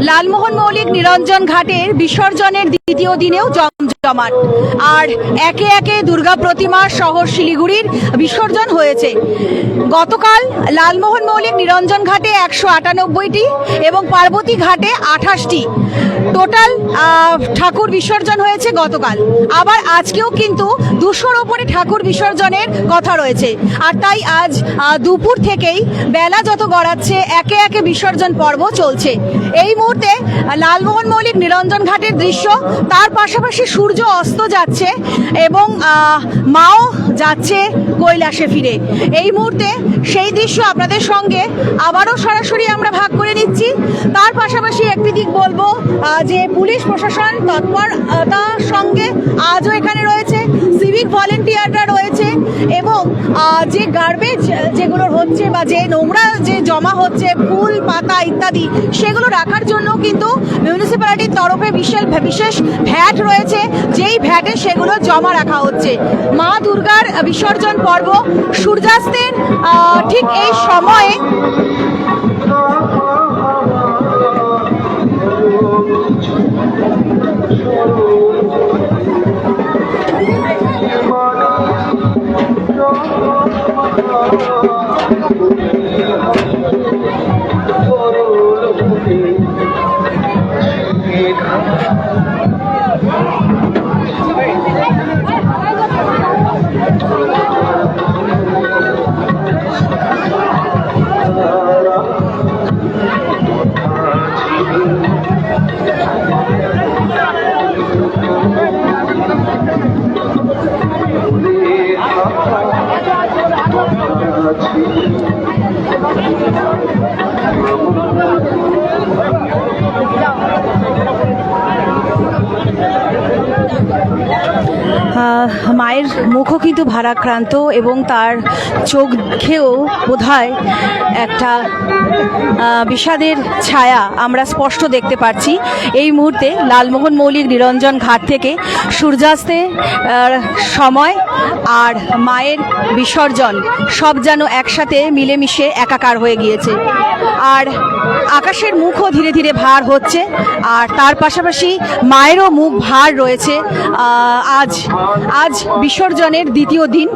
লালমোহন মৌলিক নিরঞ্জন ঘাটের বিসর্জনের দ্বিতীয় দিনেও জমজমাট। আর একে একে দুর্গা প্রতিমা শহর শিলিগুড়ির বিসর্জন হয়েছে। গতকাল লালমোহন মৌলিক নিরঞ্জন ঘাটে একশো আটানব্বইটি এবং পার্বতী ঘাটে আঠাশটি। টোটাল ঠাকুর বিসর্জন হয়েছে গতকাল। আবার আজকেও কিন্তু দুশোর ওপরে ঠাকুর বিসর্জনের কথা রয়েছে। আর তাই আজ দুপুর থেকেই বেলা যত গড়াচ্ছে, একে একে বিসর্জন পর্ব চলছে। এই মুহূর্তে লালমোহন মৌলিক নিরঞ্জন ঘাটের দৃশ্য তার পাশাপাশি সূর্য অস্ত যাচ্ছে এবং মাও যাচ্ছে কৈলাসে ফিরে। এই মুহূর্তে সেই দৃশ্য আপনাদের সঙ্গে আবারও সরাসরি আমরা ভাগ করে নিচ্ছি। তার পাশাপাশি একটি দিক বলব যে পুলিশ প্রশাসন তৎপরতার সঙ্গে আজও এখানে রয়েছে, সিভিক ভলেন্টিয়াররা রয়েছে এবং যে গার্বেজ যেগুলো হচ্ছে বা যে নোংরা যে জমা হচ্ছে, ফুল, পাতা ইত্যাদি, সেগুলো রাখার জন্য কিন্তু মিউনিসিপ্যালিটির তরফে বিশেষ বিশেষ ভ্যাট রয়েছে যেই ভ্যাটে সেগুলো জমা রাখা হচ্ছে। মা দুর্গার বিসর্জন পর্ব সূর্যাস্তের ঠিক এই সময়ে আহ, মায়ের মুখও কিন্তু ভারাক্রান্ত এবং তার চোখ চোখেও বোধহয় একটা বিষাদের ছায়া আমরা স্পষ্ট দেখতে পাচ্ছি। এই মুহূর্তে লালমোহন মৌলিক নিরঞ্জন ঘাট থেকে সূর্যাস্তে সময় আর মায়ের বিসর্জন সব যেন একসাথে মিলেমিশে একাকার হয়ে গিয়েছে। আর আকাশের মুখও ধীরে ধীরে ভার হচ্ছে আর তার পাশাপাশি মায়েরও মুখ ভার রয়েছে। আজ আজ বিসর্জনের দ্বিতীয় দিন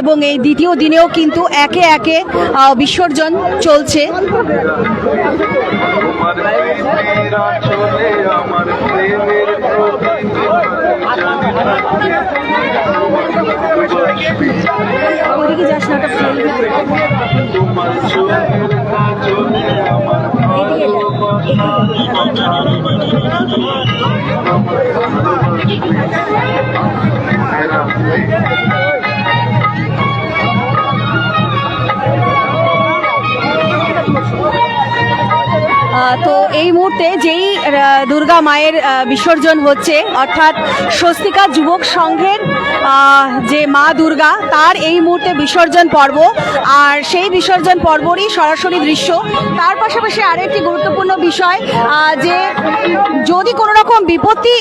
এবং এই দ্বিতীয় দিনেও কিন্তু একে একে বিসর্জন চলছে। আঁচলে আমার এই মুহূর্তে যেই দুর্গা মায়ের বিসর্জন হচ্ছে, অর্থাৎ স্বস্তিকা যুবক সংঘের যে মা দুর্গা, তার এই মুহূর্তে বিসর্জন পর্ব, আর সেই বিসর্জন পর্বরই সরাসরি দৃশ্য। তার পাশাপাশি আরেকটি গুরুত্বপূর্ণ বিষয় যে যদি কোনো রকম বিপত্তি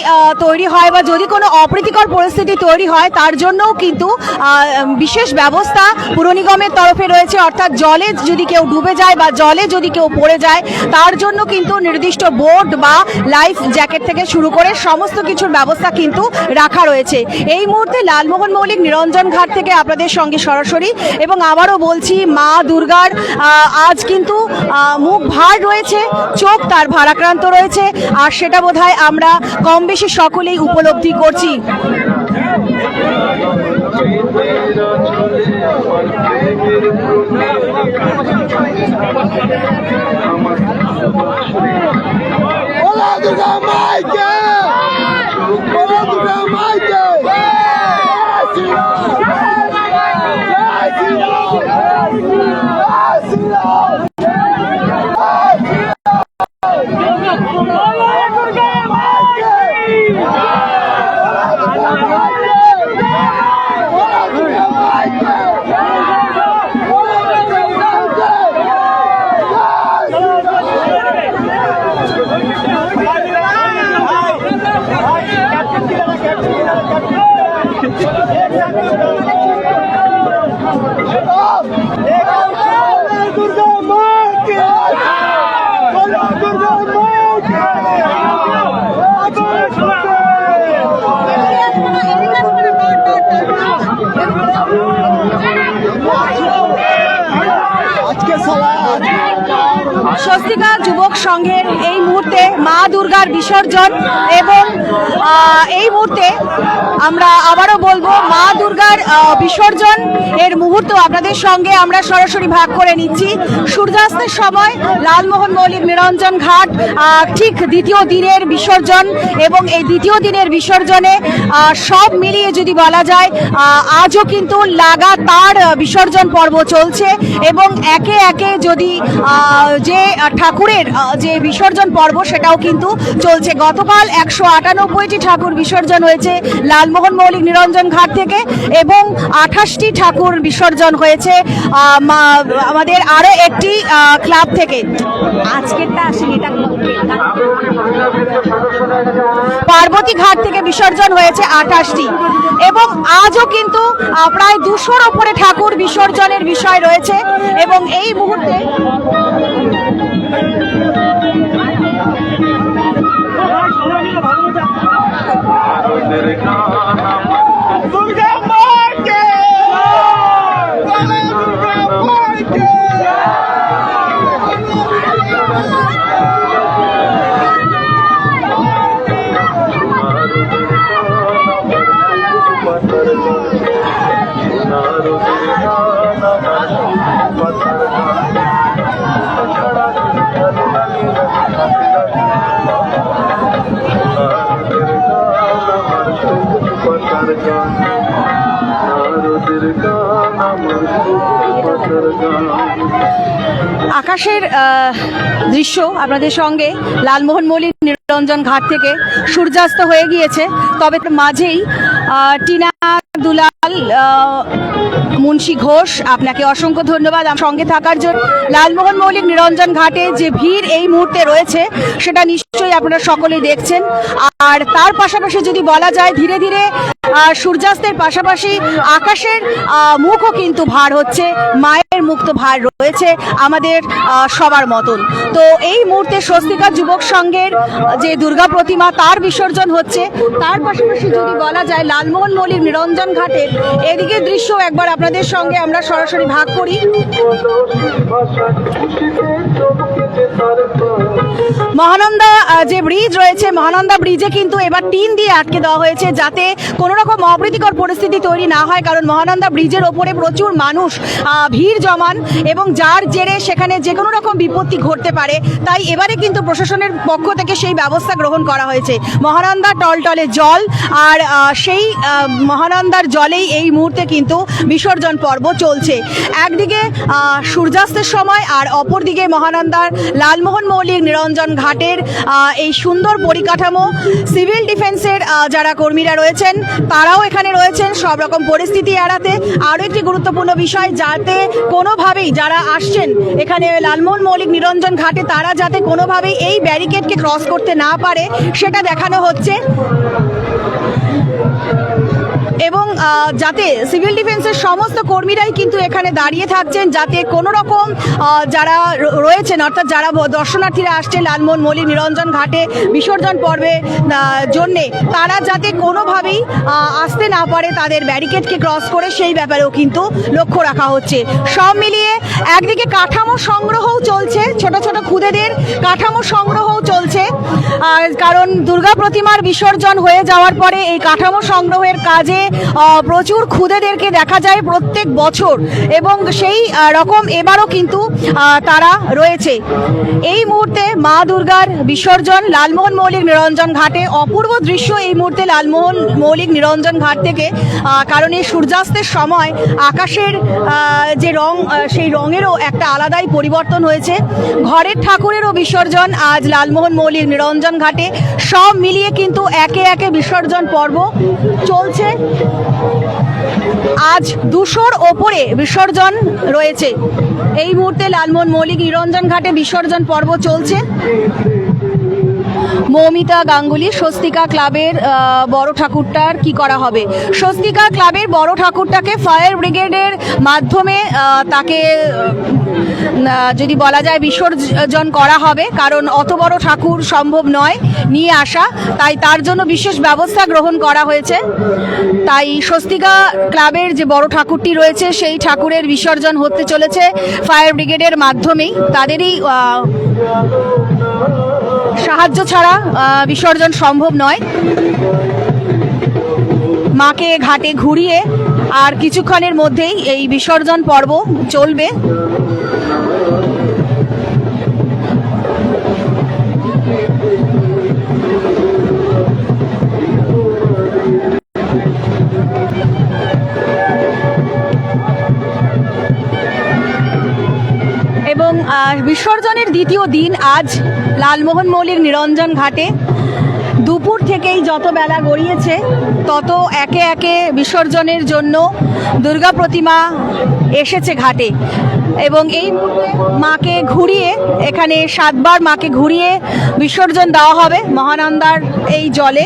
তৈরি হয় বা যদি কোনো অপ্রীতিকর পরিস্থিতি তৈরি হয়, তার জন্যও কিন্তু বিশেষ ব্যবস্থা পুর নিগমের তরফে রয়েছে। অর্থাৎ জলে যদি কেউ ডুবে যায় বা জলে যদি কেউ পড়ে যায়, তার জন্য কিন্তু নির্দিষ্ট বোর্ড বা লাইফ জ্যাকেট থেকে শুরু করে সমস্ত কিছুর ব্যবস্থা কিন্তু রাখা রয়েছে। এই মুহূর্তে লালমোহন মৌলিক নিরঞ্জন ঘাট থেকে আপনাদের সঙ্গে সরাসরি এবং আবারও বলছি, মা দুর্গার আজ কিন্তু মুখ ভার রয়েছে, চোখ তার ভারাক্রান্ত রয়েছে, আর সেটা বোধহয় আমরা কম বেশি সকলেই উপলব্ধি করছি। Oh my God. স্বস্তিকা যুবক সংঘের এই মুহূর্তে মা দুর্গার বিসর্জন এবং এই মুহূর্তে আমরা আবারও বলব মা দুর্গার বিসর্জন এর মুহূর্ত আপনাদের সঙ্গে আমরা সরাসরি ভাগ করে নিচ্ছি। সূর্যাস্তের সময় লালমোহন মৌলিক নিরঞ্জন ঘাট ঠিক দ্বিতীয় দিনের বিসর্জন এবং এই দ্বিতীয় দিনের বিসর্জনে সব মিলিয়ে যদি বলা যায় আজও কিন্তু লাগাতার বিসর্জন পর্ব চলছে এবং একে একে যদি যে ঠাকুরের যে বিসর্জন পর্ব, সেটাও কিন্তু চলছে। গতকাল একশো আটানব্বইটি ঠাকুর বিসর্জন হয়েছে লালমোহন মৌলিক নিরঞ্জন ঘাট থেকে এবং আঠাশটি ঠাকুর বিসর্জন হয়েছে আমাদের আরও একটি ক্লাব থেকে। আজকেরটা আসেনি পার্বতী ঘাট থেকে বিসর্জন হয়েছে আঠাশটি। এবং আজও কিন্তু প্রায় দুশোর ওপরে ঠাকুর বিসর্জনের বিষয় রয়েছে। এবং এই মুহূর্তে আকাশের দৃশ্য আপনাদের সঙ্গে লালমোহন মৌলিক নিরঞ্জন ঘাট থেকে সূর্যাস্ত হয়ে গিয়েছে। তবে মাঝেই টিনা দুলাল মুন্সী ঘোষ, আপনাকে অসংখ্য ধন্যবাদ। আমার সঙ্গে থাকার জন্য লালমোহন মৌলিক, নিরঞ্জন ঘাটে যে ভিড় এই মুহূর্তে রয়েছে, সেটা নিশ্চয়ই আপনারা সকলেই দেখছেন। আর তার পাশাপাশি যদি বলা যায়, ধীরে ধীরে সূর্যাস্তের পাশাপাশি আকাশের মুখও কিন্তু ভার হচ্ছে, মায়ের মুক্ত ভার রয়েছে আমাদের সবার মতন। তো এই মুহূর্তে স্বস্তিকা যুবক সংঘের যে দুর্গা প্রতিমা তার বিসর্জন হচ্ছে। তার পাশাপাশি যদি বলা যায়, লালমোহন মল্লিক নিরঞ্জন ঘাটের এদিকে দৃশ্য একবার আপনাদের সঙ্গে আমরা সরাসরি ভাগ করি। মহানন্দা যে ব্রিজ রয়েছে, মহানন্দা ব্রিজে কিন্তু এবার টিন দিয়ে আটকে দেওয়া হয়েছে যাতে কোনো রকম অপ্রীতিকর পরিস্থিতি তৈরি না হয়, কারণ মহানন্দা ব্রিজের ওপরে প্রচুর মানুষ ভিড় জমান এবং যার জেরে সেখানে যে কোনো রকম বিপত্তি ঘটতে পারে, তাই এবারে কিন্তু প্রশাসনের পক্ষ থেকে সেই ব্যবস্থা গ্রহণ করা হয়েছে। মহানন্দা টলটলে জল, আর সেই মহানন্দার জলেই এই মুহূর্তে কিন্তু বিসর্জন পর্ব চলছে। একদিকে সূর্যাস্তের সময়, আর অপরদিকে মহানন্দার লালমোহন মৌলিক, নিরঞ্জন ঘাটের এই সুন্দর পরিকাঠামো, সিভিল ডিফেন্সের যারা কর্মীরা রয়েছেন, তারাও এখানে রয়েছেন সব রকম পরিস্থিতি এড়াতে। আরও একটি গুরুত্বপূর্ণ বিষয়, যাতে কোনোভাবেই যারা আসছেন এখানে লালমোহন মৌলিক, নিরঞ্জন ঘাটে, তারা যাতে কোনোভাবেই এই ব্যারিকেডকে ক্রস করতে না পারে, সেটা দেখানো হচ্ছে। এবং যাতে সিভিল ডিফেন্সের সমস্ত কর্মীরাই কিন্তু এখানে দাঁড়িয়ে থাকছেন, যাতে কোনো রকম যারা রয়েছেন, অর্থাৎ যারা দর্শনার্থীরা আসছেন লালমোহন মলি, নিরঞ্জন ঘাটে, বিসর্জন পর্বে জন্যে, তারা যাতে কোনোভাবেই আসতে না পারে তাদের ব্যারিকেডকে ক্রস করে, সেই ব্যাপারেও কিন্তু লক্ষ্য রাখা হচ্ছে। সব মিলিয়ে একদিকে কাঠামো সংগ্রহও চলছে, ছোট ছোট খুদেদের কাঠামো সংগ্রহও চলছে কারণ দুর্গা প্রতিমার বিসর্জন হয়ে যাওয়ার পরে এই কাঠামো সংগ্রহের কাজে প্রচুর খুদেদেরকে দেখা যায় প্রত্যেক বছর এবং সেই রকম এবারও কিন্তু তারা রয়েছে। এই মুহূর্তে মা দুর্গার বিসর্জন লালমোহন মৌলিক নিরঞ্জন ঘাটে। অপূর্ব দৃশ্য এই মুহূর্তে লালমোহন মৌলিক নিরঞ্জন ঘাট থেকে কারণ এই সূর্যাস্তের সময় আকাশের যে রং সেই রঙেরও একটা আলাদাই পরিবর্তন হয়েছে। ঘরের ঠাকুরেরও বিসর্জন আজ লালমোহন মৌলিক নিরঞ্জন ঘাটে। সব মিলিয়ে কিন্তু একে একে বিসর্জন পর্ব চলছে। আজ দুশোর ওপরে বিসর্জন রয়েছে। এই মুহূর্তে লালমোহন মৌলিক নিরঞ্জন ঘাটে বিসর্জন পর্ব চলছে। মৌমিতা গাঙ্গুলি, স্বস্তিকা ক্লাবের বড় ঠাকুরটার কি করা হবে? স্বস্তিকা ক্লাবের বড় ঠাকুরটাকে ফায়ার ব্রিগেডের মাধ্যমে তাকে যদি বলা যায় বিসর্জন করা হবে, কারণ অত বড় ঠাকুর সম্ভব নয় নিয়ে আসা। তাই তার জন্য বিশেষ ব্যবস্থা গ্রহণ করা হয়েছে। তাই স্বস্তিকা ক্লাবের যে বড় ঠাকুরটি রয়েছে, সেই ঠাকুরের বিসর্জন হতে চলেছে ফায়ার ব্রিগেডের মাধ্যমেই। তাদেরই সাহায্য ছাড়া বিসর্জন সম্ভব নয়। মাকে ঘাটে ঘুরিয়ে আর কিছুক্ষণের মধ্যেই এই বিসর্জন পর্ব চলবে। বিসর্জনের দ্বিতীয় দিন আজ লালমোহন মৌলিক নিরঞ্জন ঘাটে। দুপুর থেকেই যত বেলা গড়িয়েছে, তত একে একে বিসর্জনের জন্য দুর্গা প্রতিমা এসেছে ঘাটে। এবং এই মাকে ঘুরিয়ে, এখানে সাতবার মাকে ঘুরিয়ে বিসর্জন দেওয়া হবে মহানন্দার এই জলে।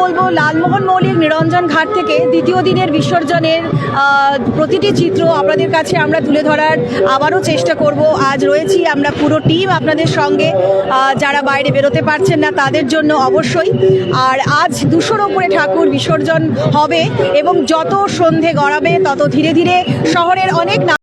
বলব, লালমোহন মৌলিক নিরঞ্জন ঘাট থেকে দ্বিতীয় দিনের বিসর্জনের প্রতিটি চিত্র আপনাদের কাছে আমরা তুলে ধরার আবারও চেষ্টা করব। আজ রয়েছি আমরা পুরো টিম আপনাদের সঙ্গে। যারা বাইরে বেরোতে পারছেন না তাদের জন্য অবশ্যই। আর আজ দুশোর ওপরে ঠাকুর বিসর্জন হবে এবং যত সন্ধে গড়াবে, তত ধীরে ধীরে শহরের অনেক